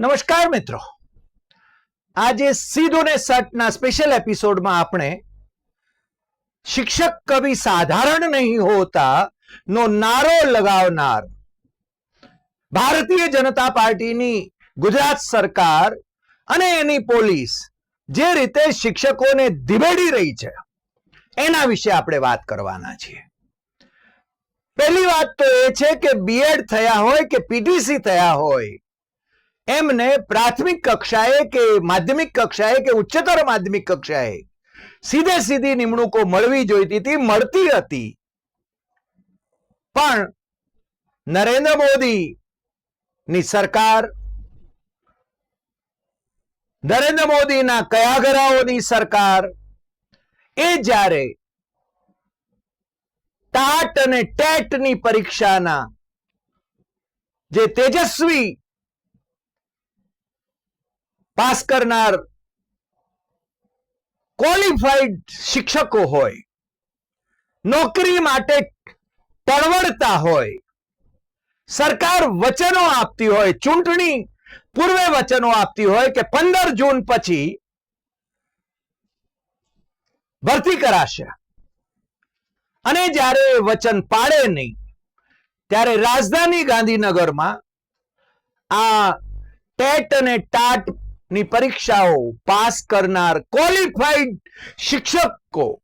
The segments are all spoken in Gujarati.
નમસ્કાર મિત્રો. આજે સીધો ને સટના સ્પેશિયલ એપિસોડમાં આપણે શિક્ષક કવિ સાધારણ નહીં હોતા નો નારો લગાવનાર ભારતીય જનતા પાર્ટીની ગુજરાત સરકાર અને એની પોલીસ જે રીતે શિક્ષકોને ધીબેડી રહી છે. એના વિશે આપણે વાત કરવાના છીએ. પહેલી વાત તો એ છે કે બીએડ થયા હોય કે પીટીસી થયા હોય એમને પ્રાથમિક કક્ષાએ કે માધ્યમિક કક્ષાએ કે ઉચ્ચતર માધ્યમિક કક્ષાએ સીધે સીધી નિમણૂકો મળવી જોઈતી હતી, મળતી હતી. પણ નરેન્દ્ર મોદી ની સરકાર, નરેન્દ્ર મોદીના કયાગરાઓની સરકાર, એ જ્યારે ટાટ અને ટેટની પરીક્ષાના જે તેજસ્વી પાસ કરનાર ક્વોલિફાઈડ શિક્ષકો હોય, નોકરી માટે તળવડતા હોય, સરકાર વચનો આપતી હોય, ચૂંટણી પૂર્વે વચનો આપતી હોય કે પંદર જૂન પછી ભરતી કરાશે. અને જ્યારે વચન પાડે નહીં, ત્યારે રાજધાની ગાંધીનગરમાં આ ટેટ અને ટાટ ની પરીક્ષાઓ પાસ કરનાર ક્વોલિફાઈડ શિક્ષકો.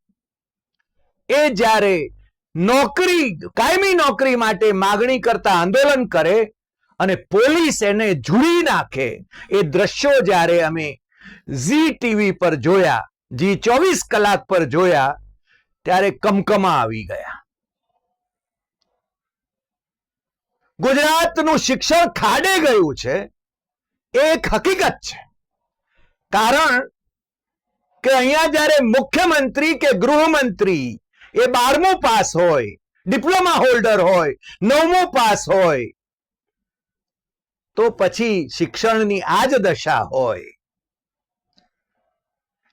એ જ્યારે નોકરી, કાયમી નોકરી માટે માગણી કરતા આંદોલન કરે અને પોલીસ એને ઝૂડી નાખે, એ દ્રશ્યો જ્યારે અમે ઝી ટીવી પર જોયા જી ચોવીસ કલાક પર જોયા, ત્યારે કમકમા આવી ગયા. ગુજરાતનું શિક્ષણ ખાડે ગયું છે. એક હકીકત છે. કારણ કે અહીંયા જ્યારે મુખ્યમંત્રી કે ગૃહમંત્રી એ બારમું પાસ હોય, ડિપ્લોમા હોલ્ડર હોય, નવમું પાસ હોય, તો પછી શિક્ષણની આ જ દશા હોય.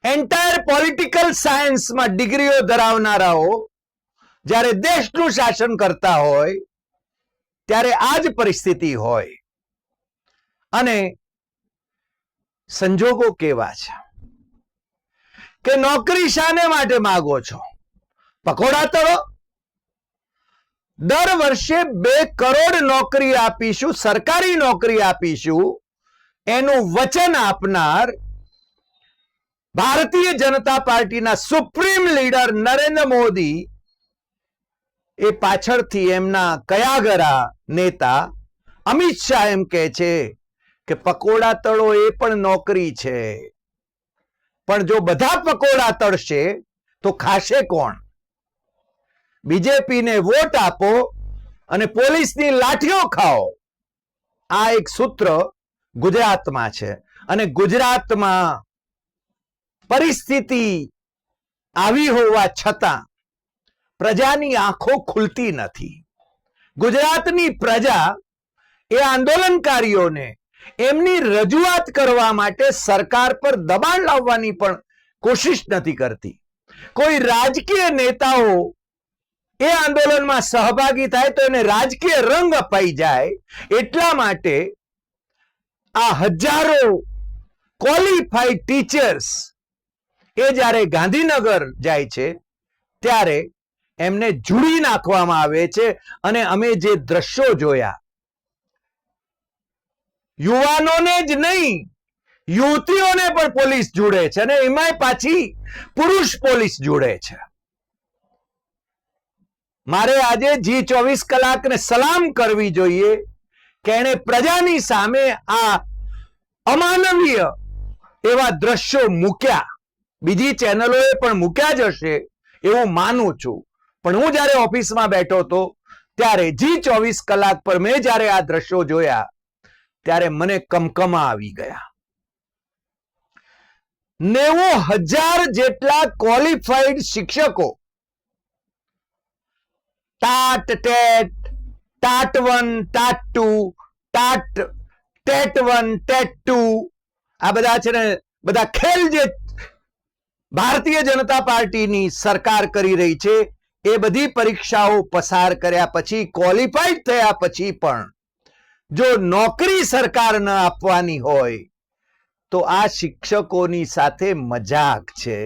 એન્ટાયર પોલિટિકલ સાયન્સમાં ડિગ્રીઓ ધરાવનારાઓ જ્યારે દેશનું શાસન કરતા હોય, ત્યારે આ જ પરિસ્થિતિ હોય. અને સંજોગો કેવા છે? કે નોકરી શાને માટે માગો છો? પકોડા તળો? દર વર્ષે બે કરોડ નોકરી આપીશું, સરકારી નોકરી આપીશું, એનું વચન આપનાર ભારતીય જનતા પાર્ટીના સુપ્રીમ લીડર નરેન્દ્ર મોદી એ પાછળથી એમના કયાગરા નેતા અમિત શાહ એમ કે છે કે પકોડા તળો એ પણ નોકરી છે. પણ જો બધા પકોડા તળશે, તો ખાશે કોણ? બીજેપીને વોટ આપો અને પોલીસની લાઠીઓ ખાઓ. આ એક સૂત્ર ગુજરાતમાં છે. અને ગુજરાતમાં પરિસ્થિતિ આવી હોવા છતાં પ્રજાની આંખો ખુલતી નથી. ગુજરાતની પ્રજા એ આંદોલનકારીઓને એમની રજૂઆત કરવા માટે સરકાર પર દબાણ લાવવાની પણ કોશિશ નથી કરતી. કોઈ રાજકીય નેતાઓ એ આંદોલનમાં સહભાગી થાય તો એને રાજકીય રંગ અપાઈ જાય એટલા માટે આ હજારો ક્વોલિફાઈડ ટીચર્સ એ જ્યારે ગાંધીનગર જાય છે, ત્યારે એમને જુડી નાખવામાં આવે છે અને અમે જે દ્રશ્યો જોયા યુવાનોને જ નહીં, યુવતીઓને પણ પોલીસ જોડે છે અને એમાંય પાછી પુરુષ પોલીસ જોડે છે. મારે આજે જી ચોવીસ કલાકને સલામ કરવી જોઈએ કે એણે પ્રજાની સામે આ અમાનવીય એવા દ્રશ્યો મૂક્યા. બીજી ચેનલોએ પણ મૂક્યા જ હશે એવું માનું છું. પણ હું જ્યારે ઓફિસમાં બેઠો હતો, ત્યારે જી ચોવીસ કલાક પર મેં જ્યારે આ દ્રશ્યો જોયા ત્યારે મને કમકમા આવી ગયા. નેવું હજાર જેટલા ક્વોલિફાઈડ શિક્ષકો. TAT TET TAT one TAT two TAT TET one, TET two. આ બધા છે ને, બધા ખેલ જે ભારતીય જનતા પાર્ટીની સરકાર કરી રહી છે, એ બધી પરીક્ષાઓ પસાર કર્યા પછી ક્વોલિફાઈડ થયા પછી પણ જો નોકરી સરકાર ન આપવાની હોય, તો આ શિક્ષકોની સાથે મજાક છે.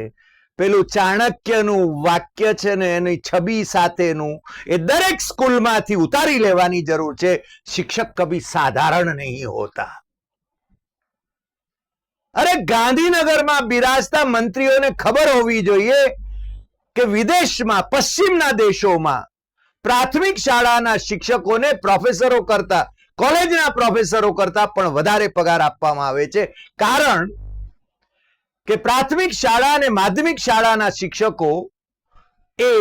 પેલું ચાણક્યનું વાક્ય છે ને એની છબી સાથેનું એ દરેક સ્કૂલમાંથી ઉતારી લેવાની જરૂર છે. શિક્ષક કભી સાધારણ નહીં હોતા. અરે ગાંધીનગરમાં બિરાજતા મંત્રીઓને ખબર હોવી જોઈએ કે વિદેશમાં, પશ્ચિમના દેશોમાં પ્રાથમિક શાળાના શિક્ષકોને પ્રોફેસરો કરતા કોલેજના પ્રોફેસરો કરતા પણ વધારે પગાર આપવામાં આવે છે. કારણ કે પ્રાથમિક શાળા અને માધ્યમિક શાળાના શિક્ષકો એ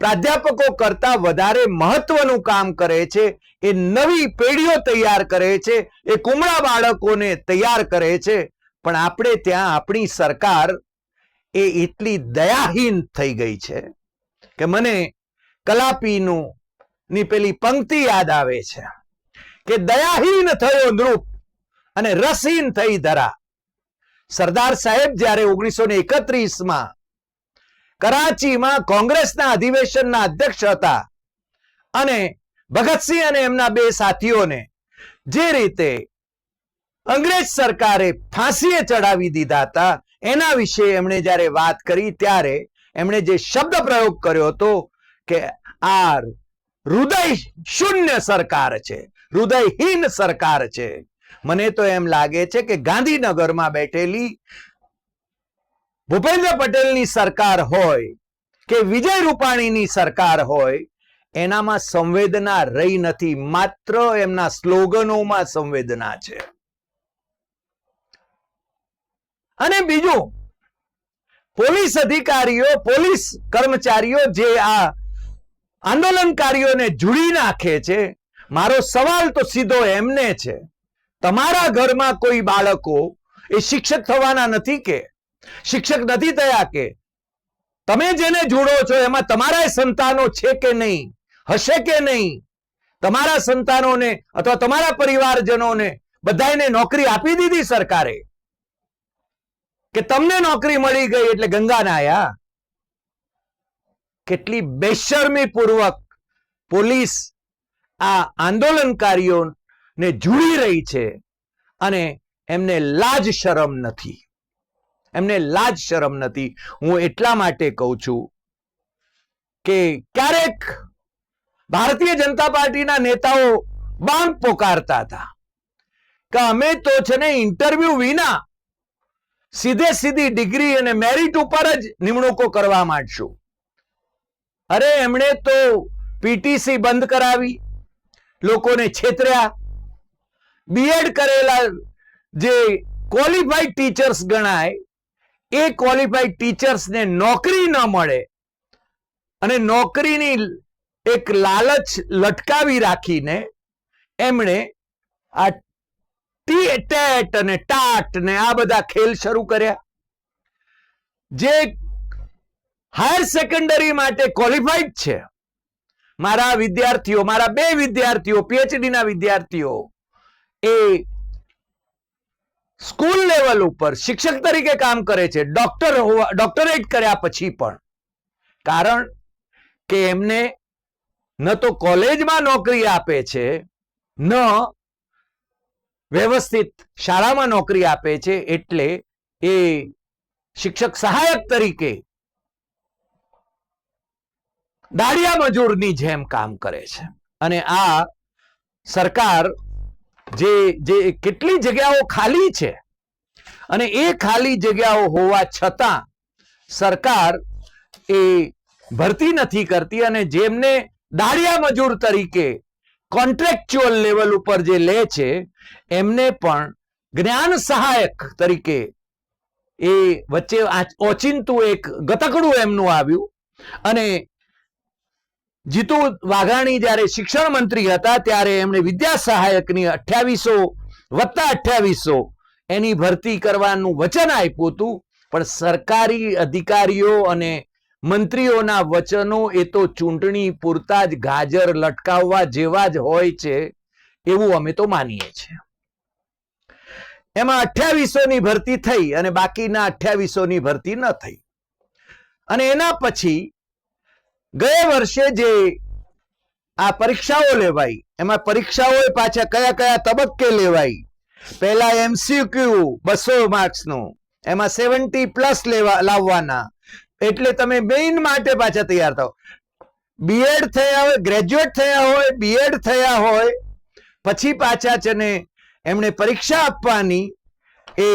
પ્રાધ્યાપકો કરતા વધારે મહત્વનું કામ કરે છે. એ નવી પેઢીઓ તૈયાર કરે છે. એ કુમળા બાળકોને તૈયાર કરે છે. પણ આપણે ત્યાં આપણી સરકાર એ એટલી દયાહીન થઈ ગઈ છે કે મને કલાપીનું ની પેલી પંક્તિ યાદ આવે છે. કે દયાહીન થયો નૃપ અને રસીન થઈ ધરા. સરદાર સાહેબ જ્યારે ઓગણીસો ને એકત્રીસમાં કરાચીમાં કોંગ્રેસના અધિવેશનના અધ્યક્ષ હતા અને ભગતસિંહ અને એમના બે સાથીઓને જે રીતે અંગ્રેજ સરકારે ફાંસીએ ચડાવી દીધા હતા, એના વિશે એમણે જ્યારે વાત કરી ત્યારે એમણે જે શબ્દ પ્રયોગ કર્યો હતો કે આ હૃદય શૂન્ય સરકાર છે હૃદયહીન સરકાર છે. મને તો એમ લાગે છે કે ગાંધીનગરમાં બેઠેલી ભૂપેન્દ્ર પટેલની સરકાર હોય કે વિજય રૂપાણીની સરકાર હોય, એનામાં સંવેદના રહી નથી. માત્ર એમના સ્લોગનોમાં સંવેદના છે. અને બીજું, પોલીસ અધિકારીઓ, પોલીસ કર્મચારીઓ જે આ આંદોલનકારીઓને જોડી નાખે છે મારો સવાલ તો સીધો એમને છે. તમારા ઘરમાં કોઈ બાળકો એ શિક્ષક થવાના નથી કે? શિક્ષક નથી થયા કે? તમે જેને જોડો છો એમાં તમારા સંતાનો છે કે નહીં? હશે કે નહીં? તમારા સંતાનોને અથવા તમારા પરિવારજનોને બધાને નોકરી આપી દીધી સરકારે? કે તમને નોકરી મળી ગઈ એટલે ગંગા નાયા કેટલી બેશરમી પૂર્વક પોલીસ આ આંદોલનકારીઓને જુડી રહી છે અને એમને લાજ શરમ નથી. એમને લાજ શરમ નથી. હું એટલા માટે કહું છું કે ક્યારેક ભારતીય જનતા પાર્ટીના નેતાઓ બાંગ પોકારતા હતા. કે અમે તો છે ને ઇન્ટરવ્યુ વિના સીધે સીધી ડિગ્રી અને મેરિટ ઉપર જ નિમણૂકો કરવા માંડશું. અરે એમણે તો પીટીસી બંધ કરાવી. લોકોને છેતર્યા. બીએડ કરેલા જે ક્વોલિફાઈડ ટીચર્સ ગણાય, એ ક્વોલિફાઈડ ટીચર્સને નોકરી ન મળે અને નોકરીની એક લાલચ લટકાવી રાખીને એમણે આ ટી ટેટ અને ટાટ ને આ બધા ખેલ શરૂ કર્યા. જે હાયર સેકન્ડરી માટે ક્વોલિફાઈડ છે મારા વિદ્યાર્થીઓ, મારા બે વિદ્યાર્થીઓ પીએચડી ના વિદ્યાર્થીઓ, એ સ્કૂલ લેવલ ઉપર શિક્ષક તરીકે કામ કરે છે, ડોક્ટર હોવા, ડોક્ટરેટ કર્યા પછી પણ. કારણ કે એમને ન તો કોલેજમાં નોકરી આપે છે, ન વ્યવસ્થિત શાળામાં નોકરી આપે છે, એટલે એ શિક્ષક સહાયક તરીકે દાડિયા મજૂરની જેમ કામ કરે છે. અને આ સરકાર જે જે કેટલી જગ્યાઓ ખાલી છે અને એ ખાલી જગ્યાઓ હોવા છતાં સરકાર એ ભરતી નથી કરતી અને જેમને દાડિયા મજૂર તરીકે કોન્ટ્રાક્ચ્યુઅલ લેવલ ઉપર જે લે છે, એમને પણ જ્ઞાન સહાયક તરીકે એ વચ્ચે ઓચિંતું એક ગતકડું એમનું આવ્યું અને જીતુ વાઘાણી જ્યારે શિક્ષણ મંત્રી હતા, ત્યારે એમણે વિદ્યા સહાયકની અઠ્યાવીસો વત્તા અઠ્યાવીસો એની ભરતી કરવાનું વચન આપ્યું હતું. પણ સરકારી અધિકારીઓ અને મંત્રીઓના વચનો એ તો ચૂંટણી પૂરતા જ ગાજર લટકાવવા જેવા જ હોય છે, એવું અમે તો માનીએ છીએ. એમાં અઠ્યાવીસો ની ભરતી થઈ અને બાકીના અઠ્યાવીસો ની ભરતી ન થઈ. અને એના પછી ગયા વર્ષે જે આ પરીક્ષાઓ લેવાઈ, એમાં પરીક્ષાઓ પાછા કયા કયા તબક્કે લેવાઈ? પહેલા એમસીક્યુ બસો માર્ક્સનું, એમાં સેવન્ટી પ્લસ લેવા, લાવવાના. એટલે તમે મેઇન માટે પાછા તૈયાર થાવ બીએડ થયા હોય ગ્રેજ્યુએટ થયા હોય બીએડ થયા હોય, પછી પાછા છે એમણે પરીક્ષા આપવાની એ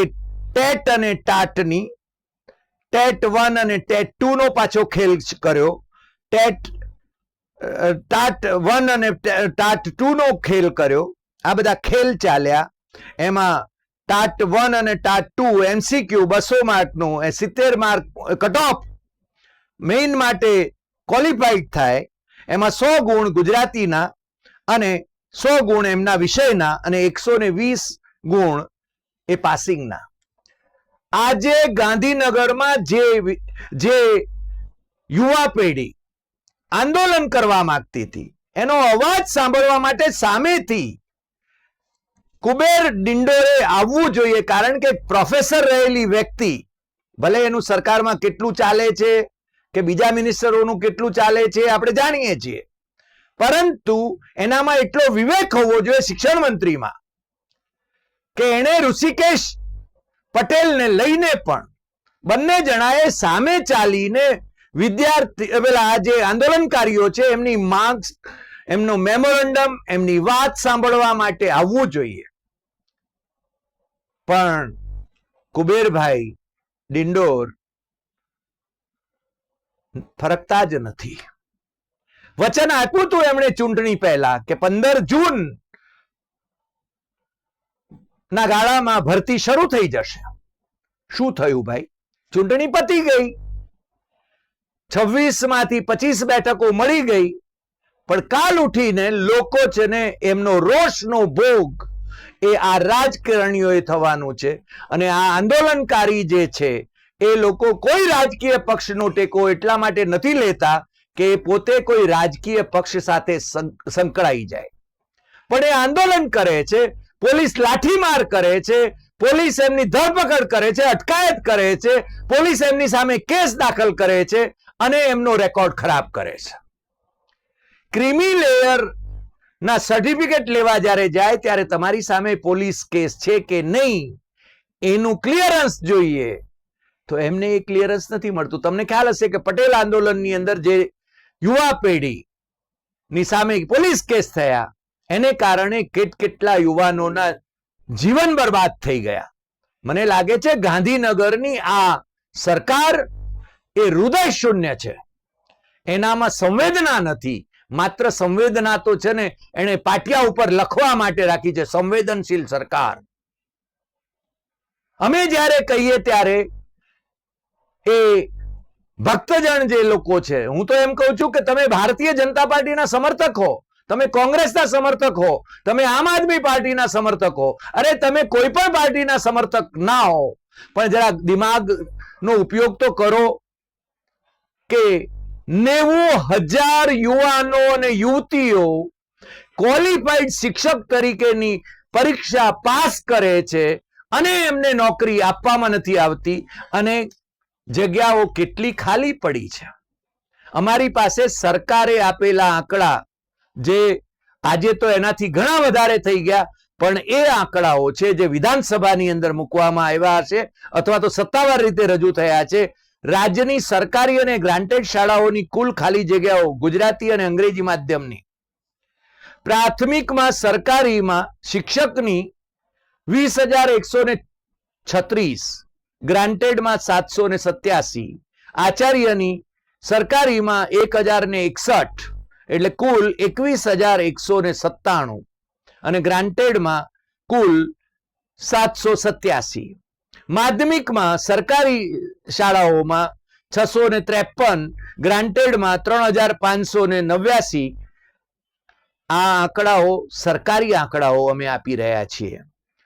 ટેટ અને ટાટની, ટેટ વન અને ટેટ ટુ નો પાછો ખેલ કર્યો. ટેટ ટાટ વન અને ટાટ ટુ નો ખેલ કર્યો. આ બધા ખેલ ચાલ્યા. એમાં ટાટ વન અને ટાટ ટુ, એમસીક્યુ, બસો માર્કનું, એ સિત્તેર માર્ક કટ ઓફ મેઇન માટે ક્વોલિફાઈડ થાય. એમાં સો ગુણ ગુજરાતીના અને સો ગુણ એમના વિષયના અને એકસો ને વીસ ગુણ એ પાસિંગના. આજે ગાંધીનગરમાં જે જે યુવા પેઢી આંદોલન કરવા માંગતી હતી. એનો અવાજ સાંભળવા માટે સામેથી કુબેર ડિંડોરે આવવું જોઈએ કારણ કે પ્રોફેસર રહેલી વ્યક્તિ, ભલે એનું સરકારમાં કેટલું ચાલે છે કે બીજા મિનિસ્ટરોનું કેટલું ચાલે છે આપણે જાણીએ છીએ. પરંતુ એનામાં એટલો વિવેક હોવો જોઈએ શિક્ષણ મંત્રીમાં કે એણે ઋષિકેશ પટેલને લઈને પણ બંને જણાએ સામે ચાલીને વિદ્યાર્થી પેલા જે આંદોલનકારીઓ છે, એમની માંગ એમનો મેમોરેન્ડમ, એમની વાત સાંભળવા માટે આવવું જોઈએ. પણ કુબેરભાઈ ડિંડોર ફરકતા જ નથી. વચન આપ્યું હતું એમણે ચૂંટણી પહેલા કે પંદર જૂન ના ગાળામાં ભરતી શરૂ થઈ જશે. શું થયું ભાઈ? ચૂંટણી પતી ગઈ. છવ્વીસમાંથી પચીસ બેઠકો મળી ગઈ, પણ કાલ ઉઠીને લોકો છે ને એમનો રોષનો ભોગ એ આ રાજકારણીઓએ થવાનું છે. અને આ આંદોલનકારી જે છે, એ લોકો કોઈ રાજકીય પક્ષનો ટેકો એટલા માટે નથી લેતા કે પોતે કોઈ રાજકીય પક્ષ સાથે સંકળાઈ જાય. પણ એ આંદોલન કરે છે, પોલીસ લાઠીમાર કરે છે, પોલીસ એમની ધરપકડ કરે છે, અટકાયત કરે છે, પોલીસ એમની સામે કેસ દાખલ કરે છે અને એમનો રેકોર્ડ ખરાબ કરે છે. ક્રિમી લેયર ના સર્ટિફિકેટ લેવા જ્યારે જાય ત્યારે તમારી સામે પોલીસ કેસ છે કે નહીં, એનું ક્લિયરન્સ જોઈએ. તો એમને એ ક્લિયરન્સ નથી મળતું. તમને ખ્યાલ હશે કે પટેલ આંદોલનની અંદર જે યુવા પેઢી ની સામે પોલીસ કેસ થયા, એને કારણે કેટ કેટલા યુવાનોના જીવન બરબાદ થઈ ગયા. મને લાગે છે ગાંધીનગરની આ સરકાર એ હૃદય શૂન્ય છે. એનામાં સંવેદના નથી. માત્ર સંવેદના તો છે ને એને પાટિયા ઉપર લખવા માટે રાખી છે, સંવેદનશીલ સરકાર. અમે જ્યારે કહીએ ત્યારે એ ભક્તજન જે લોકો છે, હું તો એમ કહું છું કે તમે ભારતીય જનતા પાર્ટીના સમર્થક હો, તમે કોંગ્રેસના સમર્થક હો, તમે આમ આદમી પાર્ટીના સમર્થક હો, અરે તમે કોઈ પણ પાર્ટીના સમર્થક ના હો. પણ જરા દિમાગ નો ઉપયોગ તો કરો કે નેવું હજાર યુવાનો અને યુવતીઓ ક્વોલિફાઈડ શિક્ષક તરીકેની પરીક્ષા પાસ કરે છે અને એમને નોકરી આપવામાં નથી આવતી અને જગ્યાઓ કેટલી ખાલી પડી છે. અમારી પાસે સરકારે આપેલા આંકડા જે આજે તો એનાથી ઘણા વધારે થઈ ગયા, પણ એ આંકડાઓ છે જે વિધાનસભાની અંદર મૂકવામાં આવ્યા છે અથવા તો સત્તાવાર રીતે રજૂ થયા છે રાજ્યની સરકારી અને ગ્રાન્ટેડ શાળાઓની કુલ ખાલી જગ્યાઓ ગુજરાતી અને અંગ્રેજી માધ્યમની. પ્રાથમિકમાં સરકારીમાં શિક્ષકની વીસ હજાર એકસો ને છત્રીસ, ગ્રાન્ટેડમાં સાતસો ને સત્યાસી, આચાર્યની સરકારીમાં એક હજાર ને એકસઠ, એટલે કુલ એકવીસ હજાર એકસો ને સત્તાણું અને ગ્રાન્ટેડમાં કુલ સાતસો સત્યાસી. માધ્યમિકમાં સરકારી શાળાઓમાં છસો ને ત્રેપન, ગ્રાન્ટેડમાં ત્રણ હજાર પાંચસો ને નવ્યાસી આ આંકડાઓ, સરકારી આંકડાઓ અમે આપી રહ્યા છીએ.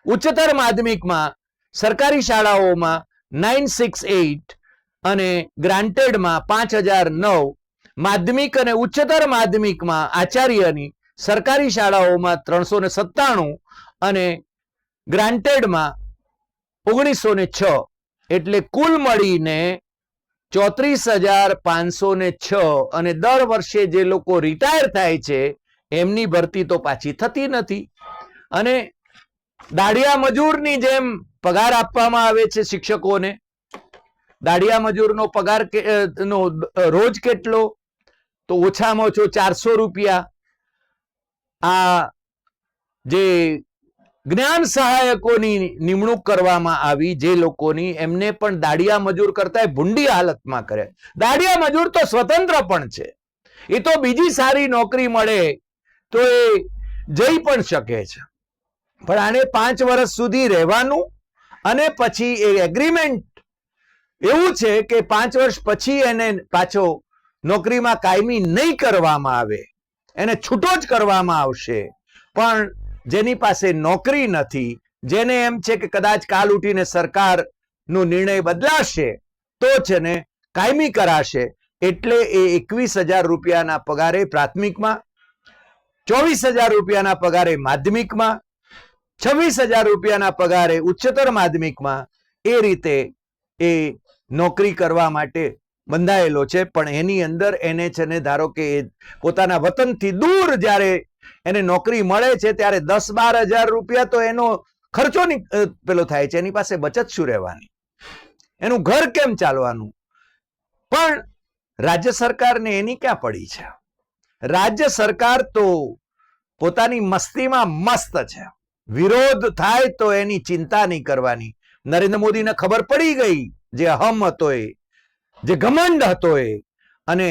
ઉચ્ચતર માધ્યમિકમાં સરકારી શાળાઓમાં નાઇન સિક્સ એઇટ અને ગ્રાન્ટેડમાં પાંચ હજાર નવ. માધ્યમિક અને ઉચ્ચતર માધ્યમિકમાં આચાર્યની સરકારી શાળાઓમાં ત્રણસો ને સત્તાણું અને ગ્રાન્ટેડમાં ઓગણીસો ને છ. એટલે કુલ મળીને ચોત્રીસ હજાર પાંચસો ને છ અને દર વર્ષે જે લોકો રિટાયર થાય છે, એમની ભરતી તો પાછી થતી નથી. અને દાડિયા મજૂરની જેમ પગાર આપવામાં આવે છે શિક્ષકોને. દાડિયા મજૂરનો પગાર નો રોજ કેટલો? તો ઓછામાં ઓછો ચારસો રૂપિયા. આ જે જ્ઞાન સહાયકોની નિમણૂક કરવામાં આવી જે લોકોની એમને પણ દાડિયા મજૂર કરતા ભૂંડી હાલતમાં કરે. દાડિયા મજૂર તો સ્વતંત્ર પણ છે. એ તો બીજી સારી નોકરી મળે તો એ જઈ પણ શકે છે. પણ આને પાંચ વર્ષ સુધી રહેવાનું અને પછી એ એગ્રીમેન્ટ એવું છે કે પાંચ વર્ષ પછી એને પાછો નોકરીમાં કાયમી નહીં કરવામાં આવે. એને છૂટો જ કરવામાં આવશે. પણ જેની પાસે નોકરી નથી, જેને એમ છે કે કદાચ કાલ ઉઠીને સરકારનો નિર્ણય બદલાશે, તો છે ને કાયમી કરાશે. એટલે એ એકવીસ હજાર રૂપિયાના પગારે પ્રાથમિકમાં, ચોવીસ હજાર રૂપિયાના પગારે માધ્યમિકમાં, છવ્વીસ હજાર રૂપિયાના પગારે ઉચ્ચતર માધ્યમિકમાં એ રીતે એ નોકરી કરવા માટે બંધાયેલો છે. પણ એની અંદર એને છે ને ધારો કે પોતાના વતનથી દૂર જ્યારે એને નોકરી મળે છે ત્યારે દસ બાર હજાર રૂપિયા તો એનો ખર્ચો પેલો થાય છે. એની પાસે બચત શું રહેવાની? એનું ઘર કેમ ચાલવાનું? પણ રાજ્ય સરકારને એની ક્યાં પડી છે? રાજ્ય સરકાર તો પોતાની મસ્તીમાં મસ્ત છે. વિરોધ થાય તો એની ચિંતા નહીં કરવાની. નરેન્દ્ર મોદીને ખબર પડી ગઈ, જે અહમ હતો એ જે ઘમંડ હતો એ અને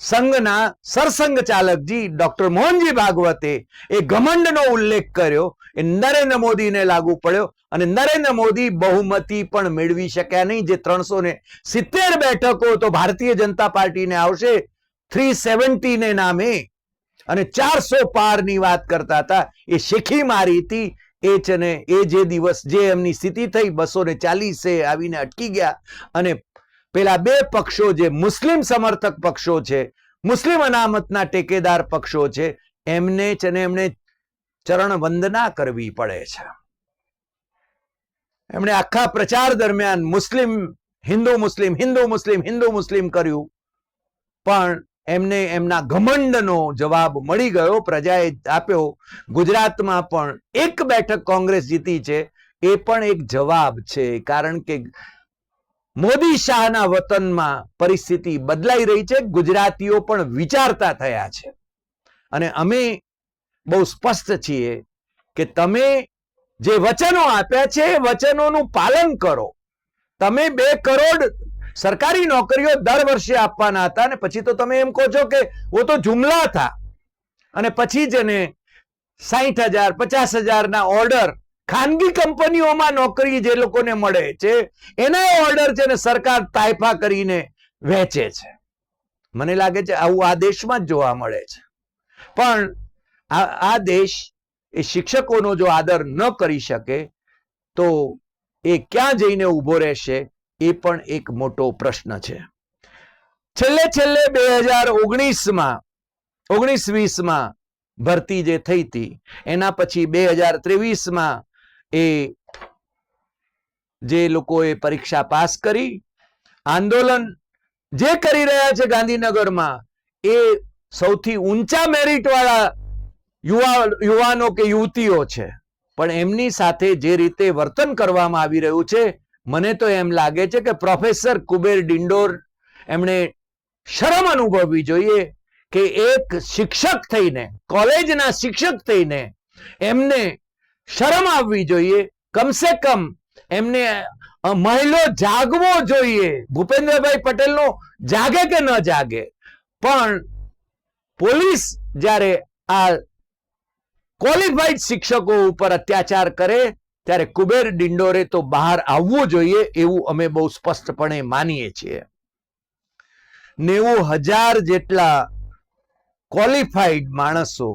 સંઘના સરસંઘ ચાલકજી ડોક્ટર મોહનજી ભાગવતે એ ઘમંડનો ઉલ્લેખ કર્યો એ નરેન્દ્ર મોદીને લાગુ પડ્યો અને નરેન્દ્ર મોદી બહુમતી પણ મેળવી શક્યા નહીં. જે ત્રણસો ને સિત્તેર બેઠકો તો ભારતીય જનતા પાર્ટીને આવશે. થ્રી સેવન્ટીને નામે અને ચારસો પારની વાત કરતા હતા. એ શીખી મારી હતી. એ છે ને એ જે દિવસ જે એમની સ્થિતિ થઈ, બસો ને ચાલીસે આવીને અટકી ગયા અને પેલા બે પક્ષો જે મુસ્લિમ સમર્થક પક્ષો છે, મુસ્લિમ અનામતના ટેકેદાર પક્ષો છે, એમને છે ને એમણે ચરણ વંદના કરવી પડે છે. એમણે આખા પ્રચાર દરમિયાન મુસ્લિમ, હિન્દુ મુસ્લિમ હિન્દુ મુસ્લિમ હિન્દુ મુસ્લિમ કર્યું. પણ એમને એમના ઘમંડનો જવાબ મળી ગયો, પ્રજાએ આપ્યો. ગુજરાતમાં પણ એક બેઠક કોંગ્રેસ જીતી છે, એ પણ એક જવાબ છે, કારણ કે મોદી શાહના વતનમાં પરિસ્થિતિ બદલાઈ રહી છે. ગુજરાતીઓ પણ વિચારતા થયા છે. અને અમે બહુ સ્પષ્ટ છીએ કે તમે જે વચનો આપ્યા છે, એ વચનોનું પાલન કરો. તમે બે કરોડ સરકારી નોકરીઓ દર વર્ષે આપવાના હતા અને પછી તો તમે એમ કહો છો કે ઓ તો જુમલા હતા અને પછી જ એને સાહીઠ હજાર, પચાસ હજારના ઓર્ડર ખાનગી કંપનીઓમાં નોકરી જે લોકોને મળે છે, એના ઓર્ડર છે ને સરકાર તાયફા કરીને વેચે છે. મને લાગે છે આવું આ દેશમાં જ જોવા મળે છે. પણ આ દેશ એ શિક્ષકોનો જો આદર ન કરી શકે, તો એ ક્યાં જઈને ઊભો રહેશે, એ પણ એક મોટો પ્રશ્ન છે. છેલ્લે છેલ્લે બે હજાર ઓગણીસમાં ઓગણીસ વીસમાં ભરતી જે થઈ હતી, એના પછી બે હજાર ત્રેવીસમાં એ જે લોકોએ પરીક્ષા પાસ કરી, આંદોલન જે કરી રહ્યા છે ગાંધીનગરમાં, એ સૌથી ઊંચા મેરિટ વાળા યુવા, યુવાનો કે યુવતીઓ છે. પણ એમની સાથે જે રીતે વર્તન કરવામાં આવી રહ્યું છે, મને તો એમ લાગે છે કે પ્રોફેસર કુબેર ડિંડોર એમણે શરમ અનુભવવી જોઈએ કે એક શિક્ષક થઈને, કોલેજના શિક્ષક થઈને એમને શરમ આવવી જોઈએ. કમસે કમ એમને મહિલો જાગવો જોઈએ. ભૂપેન્દ્રભાઈ પટેલનો જાગે કે ન જાગે? પણ પોલીસ જ્યારે આ ક્વોલિફાઈડ શિક્ષકો ઉપર અત્યાચાર કરે, ત્યારે કુબેર ડિંડોરે તો બહાર આવવું જોઈએ એવું અમે બહુ સ્પષ્ટપણે માનીએ છીએ. નેવું હજાર જેટલા ક્વોલિફાઈડ માણસો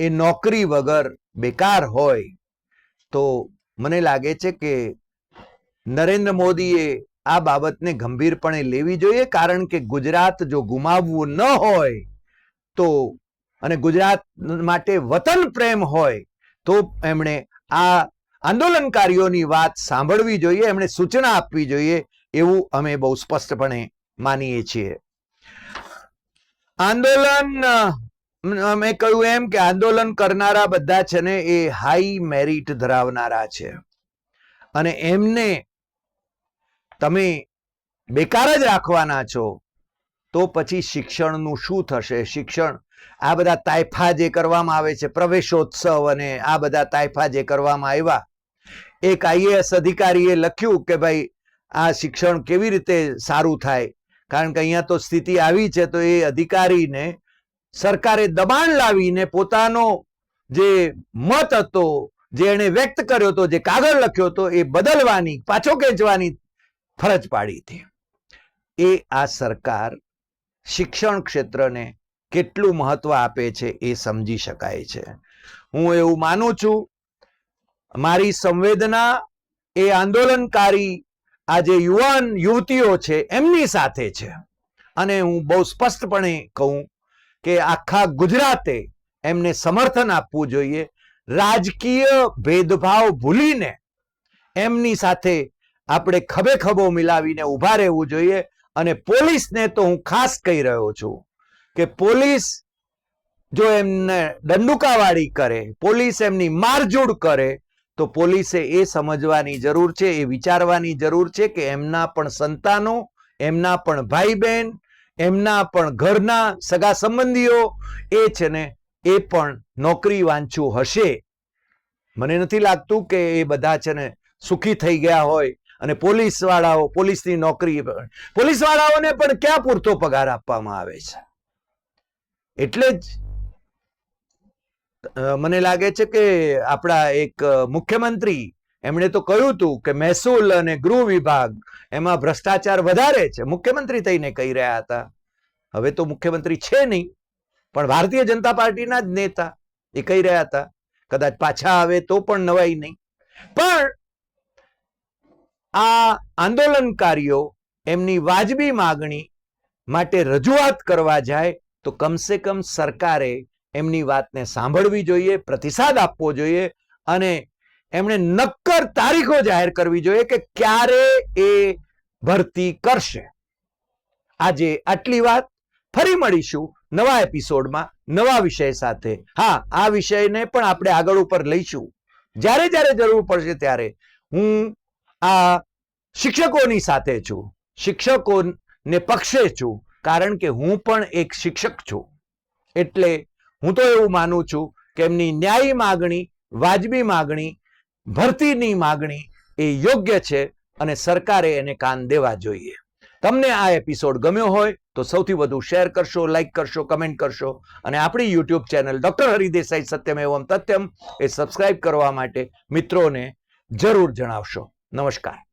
એ નોકરી વગર બેકાર હોય. તો મને લાગે છે કે નરેન્દ્ર મોદીએ આ બાબતને ગંભીરપણે લેવી જોઈએ, કારણ કે ગુજરાત જો ગુમાવવું ન હોય તો અને ગુજરાત માટે વતન પ્રેમ હોય તો એમણે આ આંદોલનકારીઓની વાત સાંભળવી જોઈએ, એમણે સૂચના આપવી જોઈએ એવું અમે બહુ સ્પષ્ટપણે માનીએ છીએ. આંદોલન મ- કહ્યું એમ કે આંદોલન કરનારા બધા છે ને એ હાઈ મેરિટ ધરાવનારા છે. અને એમને તમે બેકાર જ રાખવાના છો, તો પછી શિક્ષણનું શું થશે? શિક્ષણ, આ બધા તાયફા જે કરવામાં આવે છે, પ્રવેશોત્સવ અને આ બધા તાયફા જે કરવામાં આવ્યા, એક આઈએએસ અધિકારીએ લખ્યું કે ભાઈ, આ શિક્ષણ કેવી રીતે સારું થાય? કારણ કે અહીંયા તો સ્થિતિ આવી છે, તો એ અધિકારીને સરકારે દબાણ લાવીને પોતાનો જે મત હતો, જે એણે વ્યક્ત કર્યો હતો, જે કાગળ લખ્યો હતો, એ બદલવાની, પાછો ખેંચવાની ફરજ પાડી હતી. એ આ સરકાર શિક્ષણ ક્ષેત્રને કેટલું મહત્વ આપે છે એ સમજી શકાય છે. હું એવું માનું છું, મારી સંવેદના એ આંદોલનકારી આ જે યુવાન યુવતીઓ છે, એમની સાથે છે. અને હું બહુ સ્પષ્ટપણે કહું કે આખા ગુજરાતે એમને સમર્થન આપવું જોઈએ. રાજકીય ભેદભાવ ભૂલીને એમની સાથે આપણે ખભે ખભો મિલાવીને ઊભા રહેવું જોઈએ અને પોલીસને તો હું ખાસ કહી રહ્યો છું કે પોલીસ જો એમને દંડુકાવાળી કરે, પોલીસ એમની મારઝૂડ કરે, તો પોલીસે એ સમજવાની જરૂર છે, એ વિચારવાની જરૂર છે કે એમના પણ સંતાનો, એમના પણ ભાઈ બહેન એમના પણ ઘરના સગા સંબંધીઓ એ છે ને, એ પણ નોકરી વાંચું હશે. મને નથી લાગતું કે એ બધા છે ને સુખી થઈ ગયા હોય અને પોલીસ વાળાઓ પોલીસની નોકરી પોલીસ વાળાઓને પણ ક્યાં પૂરતો પગાર આપવામાં આવે છે? એટલે જ મને લાગે છે કે આપણા એક મુખ્યમંત્રી એમણે તો કહ્યું હતું કે મહેસૂલ અને ગૃહ વિભાગ એમાં ભ્રષ્ટાચાર વધારે છે. મુખ્યમંત્રી થઈને કહી રહ્યા હતા. હવે તો મુખ્યમંત્રી છે નહીં, પણ ભારતીય જનતા પાર્ટીના જ નેતા એ કહી રહ્યા હતા. કદાચ પાછા આવે તો પણ નવાઈ નહીં. પણ આ આંદોલનકારીઓ એમની વાજબી માગણી માટે રજૂઆત કરવા જાય તો કમસે કમ સરકારે એમની વાતને સાંભળવી જોઈએ, પ્રતિસાદ આપવો જોઈએ અને એમણે નક્કર તારીખો જાહેર કરવી જોઈએ કે ક્યારે એ ભરતી કરશે. આજે આટલી વાત, ફરી મળીશું નવા એપિસોડમાં, નવા વિષય સાથે. હા, આ વિષયને પણ આપણે આગળ ઉપર લઈશું. જ્યારે જ્યારે જરૂર પડશે ત્યારે. હું આ શિક્ષકોની સાથે છું. શિક્ષકોને પક્ષે છું. કારણ કે હું પણ એક શિક્ષક છું. એટલે હું તો એવું માનું છું કે એમની ન્યાયી માગણી, વાજબી માગણી ભરતીની માગણી એ યોગ્ય છે અને સરકારે એને કાન દેવા જોઈએ. તમને આ એપિસોડ ગમ્યો હોય તો સૌથી વધુ શેર કરશો લાઇક કરશો કમેન્ટ કરશો અને આપણી યુટ્યુબ ચેનલ ડૉક્ટર હરિદેસાઈ સત્યમ એવમ તથ્યમ એ સબસ્ક્રાઇબ કરવા માટે મિત્રોને જરૂર જણાવશો. નમસ્કાર.